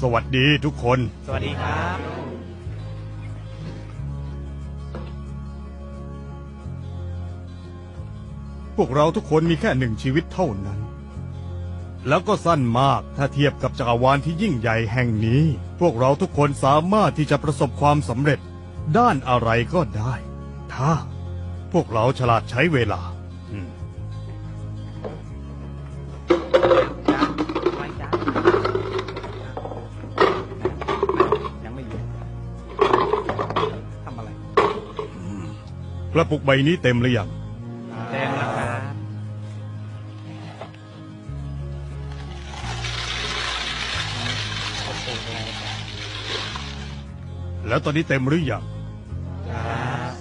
สวัสดีทุกคน สวัสดีครับ พวกเราทุกคนมีแค่หนึ่งชีวิตเท่านั้น แล้วก็สั้นมากถ้าเทียบกับจักรวาลที่ยิ่งใหญ่แห่งนี้ พวกเราทุกคนสามารถที่จะประสบความสำเร็จ ด้านอะไรก็ได้ ถ้า พวกเราฉลาดใช้เวลา อืม ระปุกใบนี้เต็มหรือยังเต็มแล้วครับ แล้วตอนนี้เต็มหรือยังครับ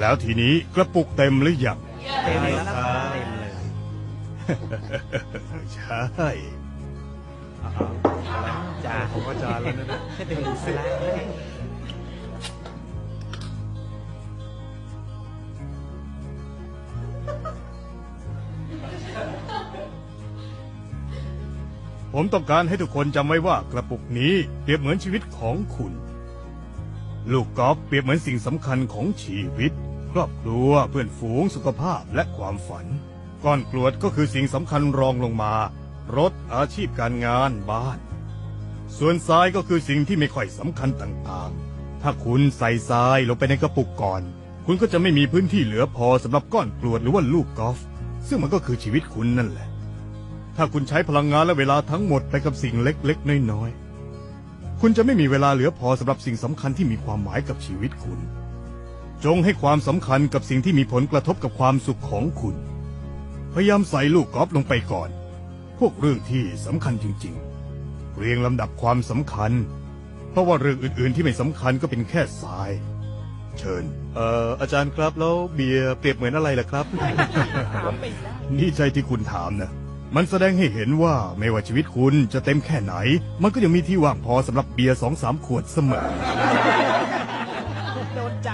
แล้วทีนี้กระปุกเต็มหรือยังเต็มแล้วครับเต็มเลย ใช่จ้าผมก็จานแล้วนะเต็มแล้วผมต้องการให้ทุกคนจำไว้ว่ากระปุกนี้เปรียบเหมือนชีวิตของคุณ ลูกกอล์ฟเปรียบเหมือนสิ่งสำคัญของชีวิต ครอบครัวเพื่อนฝูงสุขภาพและความฝัน ก้อนกรวดก็คือสิ่งสำคัญรองลงมา รถอาชีพการงานบ้าน ส่วนทรายก็คือสิ่งที่ไม่ค่อยสำคัญต่างๆ ถ้าคุณใส่ทรายลงไปในกระปุกก่อน คุณก็จะไม่มีพื้นที่เหลือพอสำหรับก้อนกรวดหรือว่าลูกกอล์ฟซึ่งมันก็คือชีวิตคุณนั่นแหละ ถ้าคุณใช้พลังงานและเวลาทั้งหมดไปกับสิ่งเล็กๆน้อยๆ คุณจะไม่มีเวลาเหลือพอสำหรับสิ่งสำคัญที่มีความหมายกับชีวิตคุณ จงให้ความสำคัญกับสิ่งที่มีผลกระทบกับความสุขของคุณ พยายามใส่ลูกกอล์ฟลงไปก่อน พวกเรื่องที่สำคัญจริง ๆ เรียงลำดับความสำคัญ เพราะว่าเรื่องอื่น ๆ ที่ไม่สำคัญก็เป็นแค่ทราย เชิญ เอ่ออาจารย์ครับแล้วเบียร์เปรียบเหมือนอะไรล่ะครับ นี่ใจที่คุณถามนะ มันแสดงให้เห็นว่าไม่ว่าชีวิตคุณจะเต็มแค่ไหน มันก็ยังมีที่ว่างพอสำหรับเบียร์สองสามขวดเสมอ โดนใจ